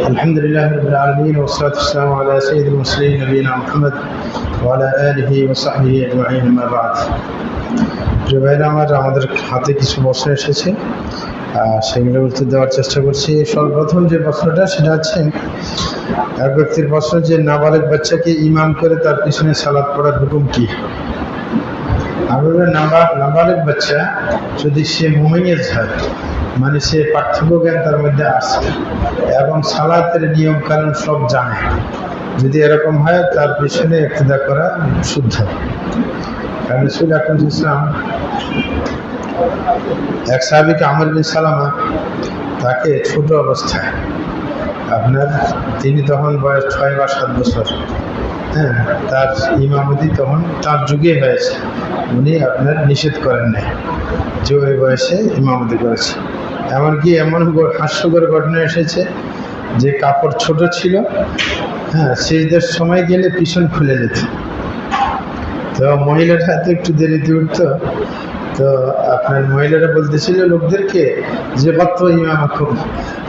الحمد لله رب العالمين والصلاة والسلام على سيد المرسلين نبينا محمد وعلى آله وصحبه أجمعين أما بعد প্রিয় ভাইরা আমার আমাদের হাতে কিছু প্রশ্ন এসেছে আহ, সেগুলো উত্তর দেওয়ার চেষ্টা করছি সর্বপ্রথম যে প্রশ্নটা সেটা হচ্ছে এক ব্যক্তির প্রশ্ন যে নাবালক বাচ্চাকে ইমাম করে তার পিছনে সালাদ পড়ার হুকুম কি আমাদের নাবালক বাচ্চা যদি সে মুমাইয়েজ হয় মানে সে পার্থক্য জ্ঞান তার মধ্যে আসে এবং সালাতের নিয়ম কানুন সব জানে, যদি এরকম হয় তার পিছনে ইক্তদা করা শুদ্ধ। কারণ ইসলাম এক সাহাবিকে আমর বিন সালামা, তাকে ছোট অবস্থায়, আপনার তিনি তখন বয়স ছয় বা সাত বছর তার ইমামতি তখন তার যুগে হয়েছে। উনি আপনার নিষেধ করেন নাই। যে ওই বয়সে ইমামতি করেছে। এমনকি এমন হাস্যকর ঘটনা এসেছে যে কাপড় ছোট ছিল হ্যাঁ সেইদের সময় গেলে পিছন খুলে যেত। তো মহিলার হাতে একটু দেরিতে উঠতো। তো আপনার মহিলারা বলতেছিল লোকদেরকে যে কত ইমাম খুব।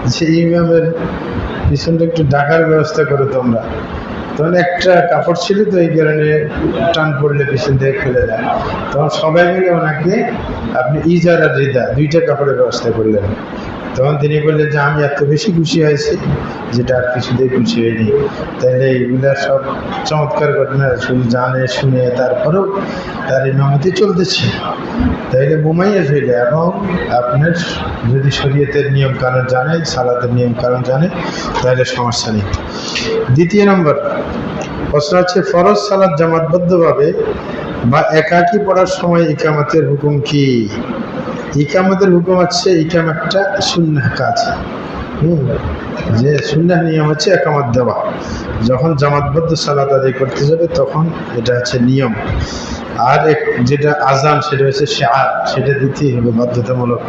যে ইমামের পিছনটা একটু ডাকার ব্যবস্থা করো তোমরা। তখন একটা কাপড় ছিল তো, এই কারণে টান পড়লে পিছন থেকে ফেলে দেয়। তখন সবাই মিলে ওনাকে আপনি ইজার আর রিদা দুইটা কাপড়ের ব্যবস্থা করলেন। তখন তিনি বললেন যে, আমি এত বেশি খুশি হয়েছি যেটা আর কিছুতেই খুশি হয়নি তাহলে এইগুলা সব চমৎকার ঘটনা, শুধু জানে, শুনে তারপরেও তার ইমামতি চলতেছে। তাইলে মুমাইয়া হইলে এবং আপনার যদি শরীয়তের নিয়ম কানুন জানে, সালাতের নিয়ম কানুন জানে তাহলে সমস্যা নেই। দ্বিতীয় নম্বর, প্রশ্ন হচ্ছে, ফরজ সালাদ জামাতবদ্ধভাবে বা একাকী পড়ার সময় ইকামতের হুকুম কি? ইকামতের হুকুম হচ্ছে ইকাম একটা শূন্য কাজ। হুম, যে শূন্য নিয়ম হচ্ছে একামত দেওয়া। যখন জামাতবদ্ধ সালাত আদায় করতে যাবে, তখন এটা হচ্ছে নিয়ম। আর এক যেটা আজান সেটা হচ্ছে শেয়ার, সেটা দিতেই হবে বাধ্যতামূলক।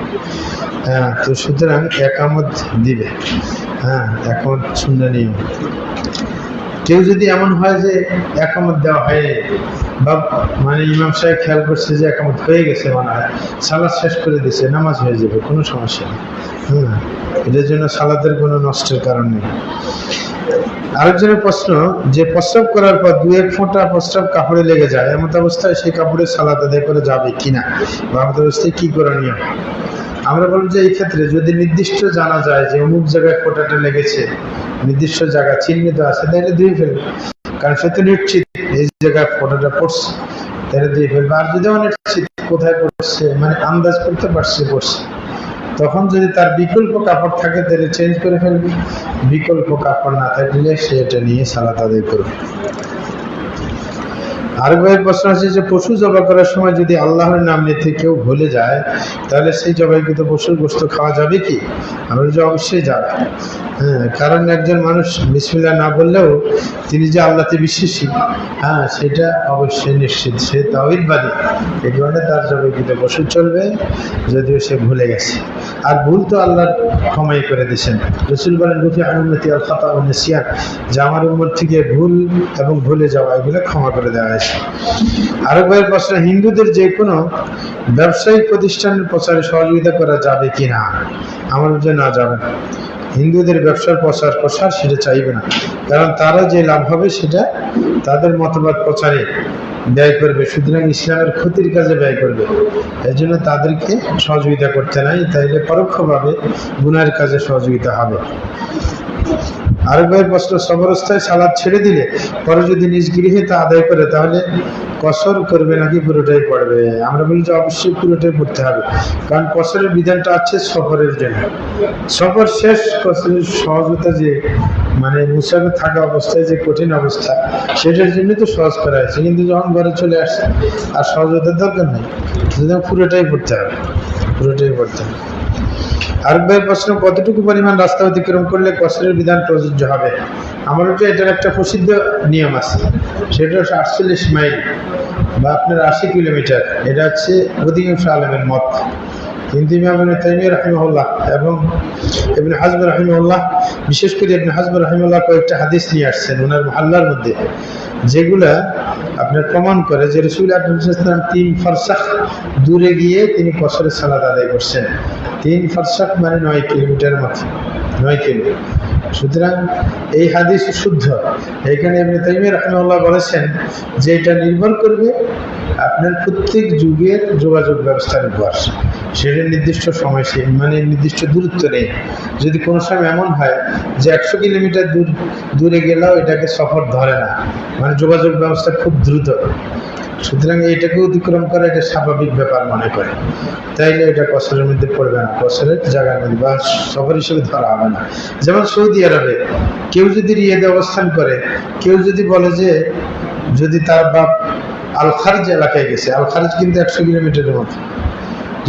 হ্যাঁ তো সুতরাং একামত দিবে। হ্যাঁ একামত শূন্য নিয়ম। কেউ যদি এমন হয় যে একামত দেওয়া হয় বা মানে ইমাম সাহেব খেয়াল করছে যে একামত হয়ে গেছে মনে হয়, সালাদ শেষ করে দিছে, নামাজ হয়ে যাবে, কোনো সমস্যা নেই। হ্যাঁ এটার জন্য সালাদের কোনো নষ্টের কারণ নেই। আরেকজনের প্রশ্ন, যে প্রস্রাব করার পর দু এক ফোঁটা প্রস্রাব কাপড়ে লেগে যায় এমন অবস্থায় সেই কাপড়ে সালাদ আদায় করে যাবে কিনা? বা এমন অবস্থায় কি করণীয়? আমরা বলব যে এই ক্ষেত্রে যদি নির্দিষ্ট জানা যায় যে অমুক জায়গায় ফোঁটাটা লেগেছে, নির্দিষ্ট জায়গা চিহ্নিত আছে, তাহলে ধুয়ে ফেলবে। কারণ সে তো নিশ্চিত এই জায়গায় ফোঁটাটা পড়ছে, তাহলে দিয়ে ফেলবে। আর যদি অনিশ্চিত কোথায় পড়ছে মানে আন্দাজ করতে পারছে পড়ছে, তখন যদি তার বিকল্প কাপড় থাকে, তাহলে চেঞ্জ করে ফেলবে। বিকল্প কাপড় না থাকলে সে এটা নিয়ে সালাত আদায় করবে। আরেক ভাইয়ের প্রশ্ন আছে যে, পশু জবাই করার সময় যদি আল্লাহর নাম নিতে কেউ ভুলে যায়, তাহলে সেই জবাইকৃত পশুর গোস্ত খাওয়া যাবে কি? আমরা যে অবশ্যই যাবে হ্যাঁ কারণ একজন মানুষ বিসমিল্লাহ না বললেও তিনি যে আল্লাহতে বিশ্বাসী হ্যাঁ সেটা অবশ্যই নিশ্চিত। সে তাওহিদবাদী এই কারণে তার জবে জবাইকৃত পশু চলবে, যদিও সে ভুলে গেছে। আর ভুল তো আল্লাহ ক্ষমাই করে দিয়েছেন। রসুল বলেন, রুফি আনুমতি আল খাতা ও নেসিয়ান যে আমার উম্মত থেকে ভুল এবং ভুলে যাওয়া, এগুলো ক্ষমা করে দেওয়া হয়েছে। আরেক ভাইয়ের প্রশ্ন, হিন্দুদের যে কোনো ব্যবসায়িক প্রতিষ্ঠানের প্রচারে সহযোগিতা করা যাবে কি না? আমার যে না যাবে। না। হিন্দুদের ব্যবসার প্রচার প্রসার সেটা চাইবে না। কারণ তারা যে লাভ হবে সেটা তাদের মতবাদ প্রচারে ব্যয় করবে। সুতরাং ইসলামের ক্ষতির কাজে ব্যয় করবে। এই জন্য তাদেরকে সহযোগিতা করতে নাই, তাইলে পরোক্ষভাবে গুনার কাজে সহযোগিতা হবে। আরেক ভাইয়ের প্রশ্ন সবরস্থায় সালাদ ছেড়ে দিলে পরে যদি নিজ গৃহে তা আদায় করে, তাহলে কসর করবে নাকি পুরোটাই পড়বে? আমরা বলি যে অবশ্যই পুরোটাই পড়তে হবে। কারণ কসরের বিধানটা আছে সফরের জন্য। সফর শেষ, কসরের সহজতা যে মানে মুসাফে থাকা অবস্থায় যে কঠিন অবস্থা, সেটার জন্য তো সহজ করা হয়েছে। কিন্তু যখন ঘরে চলে আসছে আর সহজতার দরকার নেই। পুরোটাই পড়তে হবে। পুরোটাই পড়তে হবে। আরেক ভাইয়ের প্রশ্ন, কতটুকু পরিমাণ রাস্তা অতিক্রম করলে কসরের বিধান প্রযোজ্য হবে? আমার হচ্ছে এটার একটা প্রসিদ্ধ নিয়ম আছে। সেটা হচ্ছে আটচল্লিশ মাইল বা আপনার আশি কিলোমিটার। এটা হচ্ছে অধিকাংশ আলমের মত। কিন্তু ইমাম এবং ইবনে হাজম রাহিমাহুল্লাহ, বিশেষ করে ইবনে হাজম রাহিমাহুল্লাহ কয়েকটা হাদিস নিয়ে আসছেন ওনার মহাল্লার মধ্যে। যেগুলা আপনার প্রমাণ করে যে রসুল আকরম তিন ফারসাখ দূরে গিয়ে তিনি কসরের সালাদ আদায় করছেন। তিন ফারসাখ মানে নয় কিলোমিটার মতো, নয় কিলো। সুতরাং এই হাদিস শুদ্ধ। এখানে এমনি তাইমি রহমাল্লাহ বলেছেন যে এটা নির্ভর করবে আপনার প্রত্যেক যুগের যোগাযোগ ব্যবস্থার উপর। সেটা নির্দিষ্ট সময় সে মানে নির্দিষ্ট দূরত্ব নেই। যদি কোনো সময় এমন হয় যে একশো কিলোমিটার দূর, দূরে গেলেও এটাকে সফর ধরে না। মানে যোগাযোগ ব্যবস্থা খুব দ্রুত। সুতরাং এটাকে অতিক্রম করা এটা স্বাভাবিক ব্যাপার মনে করে। তাইলে এটা কসরের মধ্যে পড়বে না। কসরের জায়গার মধ্যে বা সফর হিসেবে ধরা হবে না। যেমন সৌদি আরবে, কেউ যদি রিয়েদে অবস্থান করে, কেউ যদি বলে যে, যদি তার বাপ আল খারিজ এলাকায় গেছে আল খারিজ কিন্তু একশো কিলোমিটারের মতো।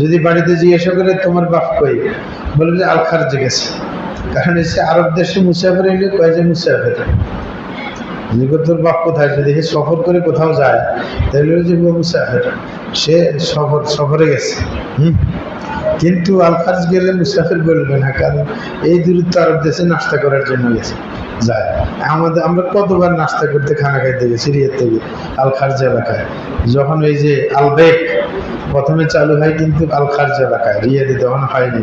যদি বাড়িতে জিজ্ঞাসা করে তোমার বাপ কই? বলবে যে আল খারিজে গেছে কারণ এসে আরব দেশে মুসাফের এলে কয় যে মুসাফের তোর বাপ কোথায়? যদি সে সফর করে কোথাও যায়, তাহলে যে মুসাফের। সে সফর, সফরে গেছে। হুম? কিন্তু আলফাজ গেলে মুসাফির বলবে না, কারণ এই দূরত্ব আরব দেশে নাস্তা করার জন্য গেছে। যায়। আমাদের আমরা কতবার নাস্তা করতে খানা খাইতে গেছি রিয়ার থেকে আল এলাকায়। যখন ওই যে আলবেক প্রথমে চালু হয় কিন্তু আল এলাকায়, রিয়াদে তখন হয়নি।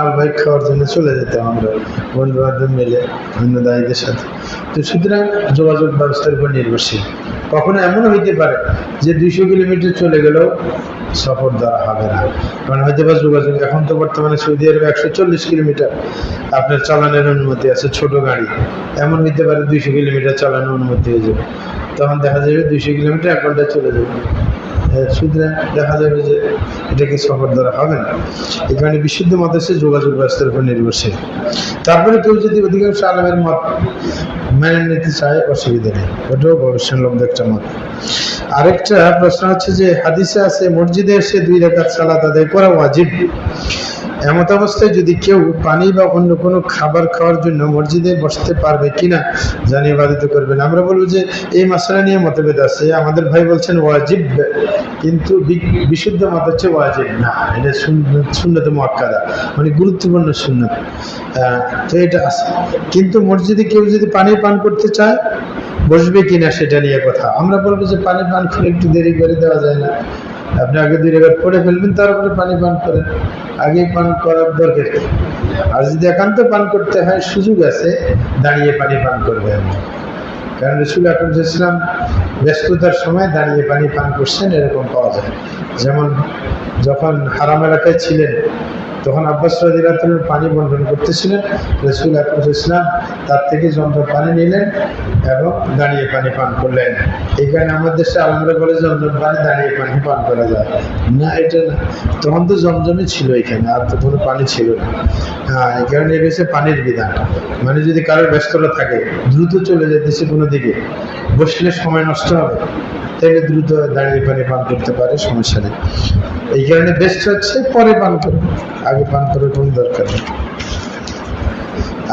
আল বাইক খাওয়ার জন্য চলে যেতাম আমরা বন্ধু বান্ধব মিলে অন্য দায়ীদের সাথে। তো সুতরাং যোগাযোগ ব্যবস্থার উপর নির্ভরশীল। কখনো এমনও হইতে পারে যে দুইশো কিলোমিটার চলে গেলেও সফর দেওয়া হবে না। কারণ হয়তো বা যোগাযোগ এখন তো বর্তমানে সৌদি আরবে একশো চল্লিশ কিলোমিটার আপনার চালানোর অনুমতি আছে ছোট গাড়ি। এমন হইতে পারে দুইশো কিলোমিটার চালানোর অনুমতি হয়ে যাবে। তখন দেখা যাবে দুইশো কিলোমিটার এক ঘন্টায় চলে যাবে। হ্যাঁ, সুতরাং দেখা যাবে যে এটাকে সফর দ্বারা হবে না। কারণে বিশুদ্ধ মত এসে যোগাযোগ ব্যবস্থার উপর নির্ভরশীল। তারপরে কেউ যদি অধিকাংশ আলমের মত মেনে নিতে চায় অসুবিধা নেই। ওটাও ভবিষ্যৎ একটা মত। আরেকটা প্রশ্ন হচ্ছে যে হাদিসে আছে মসজিদে এসে দুই রেখাত সালাত আদায় করা ওয়াজিব। এমত অবস্থায় যদি কেউ পানি বা অন্য কোনো খাবার খাওয়ার জন্য মসজিদে বসতে পারবে কিনা জানিয়ে বাধিত করবেন। আমরা বলব যে এই মশলা নিয়ে মতভেদ আছে। আমাদের ভাই বলছেন ওয়াজিব কিন্তু বিশুদ্ধ মত হচ্ছে ওয়াজিব না। এটা শূন্যত মক্কাদা মানে গুরুত্বপূর্ণ শূন্যত আহ, তো এটা আছে। কিন্তু মসজিদে কেউ যদি পানি পান করতে চায় বসবে কিনা সেটা নিয়ে কথা। আমরা বলব যে পানি পান করে একটু দেরি করে দেওয়া যায় না। আপনি আগে দুই রেখাত পড়ে ফেলবেন, তারপরে পানি পান করেন। আগে পান করার দরকার আর যদি একান্ত পান করতে হয়, সুযোগ আছে, দাঁড়িয়ে পানি পান করবেন। কারণ রসুল আকরম ইসলাম ব্যস্ততার সময় দাঁড়িয়ে পানি পান করছেন, এরকম পাওয়া যায়। যেমন যখন হারাম এলাকায় ছিলেন তখন আব্বাস রাজিরাতুলের পানি বন্টন করতেছিলেন, রসুল আকরম ইসলাম তার থেকে যন্ত্র পানি নিলেন এবং দাঁড়িয়ে পানি পান করলেন। কারণে আমাদের দেশে আমরা বলে জমজম পানি দাঁড়িয়ে পানি পান করা যায়। না, এটা না। তখন তো জমজমই ছিল এখানে, আর তো কোনো পানি ছিল না। হ্যাঁ এই কারণে এটা হচ্ছে পানির বিধান। মানে যদি কারোর ব্যস্ততা থাকে, দ্রুত চলে যেতেছে কোনো দিকে। বসলে সময় নষ্ট হবে। তাহলে দ্রুত দাঁড়িয়ে পানি পান করতে পারে, সমস্যা নেই। এই কারণে বেস্ট হচ্ছে পরে পান করবে আগে পান করার কোনো দরকার নেই।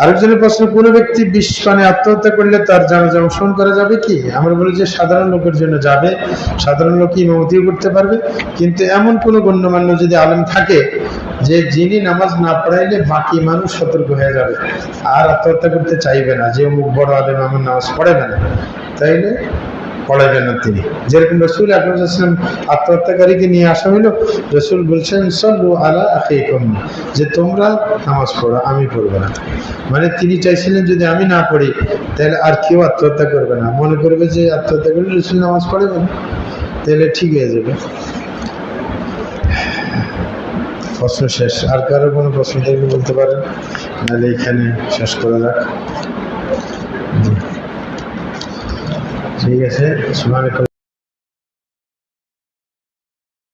আরেকজনের প্রশ্ন, কোনো ব্যক্তি বিষ পানে আত্মহত্যা করলে তার জানাজা অংশগ্রহণ করা যাবে কি? আমরা বলি যে সাধারণ লোকের জন্য যাবে, সাধারণ লোক ইমামতিও করতে পারবে, কিন্তু এমন কোনো গণ্যমান্য যদি আলেম থাকে যে যিনি নামাজ না পড়াইলে বাকি মানুষ সতর্ক হয়ে যাবে, আর আত্মহত্যা করতে চাইবে না, যে অমুক বড় আলেম আমার নামাজ পড়াবে না। তাইলে পড়াবেন তিনি। যেরকম রসুল আকরম আত্মহত্যাকারীকে নিয়ে আসা হইল, রসুল বলছেন, সল্লু আলা আখিকুম যে তোমরা নামাজ পড়ো, আমি পড়ব না। মানে তিনি চাইছিলেন যদি আমি না পড়ি, তাহলে আর কেউ আত্মহত্যা করবে না। মনে করবে যে আত্মহত্যা করলে রসুল নামাজ পড়বে না তাহলে ঠিক হয়ে যাবে। প্রশ্ন শেষ। আর কারও কোনো প্রশ্ন থাকলে বলতে পারেন। নাহলে এখানে শেষ করা যাক। জি। ঠিক আছে সুবহানাক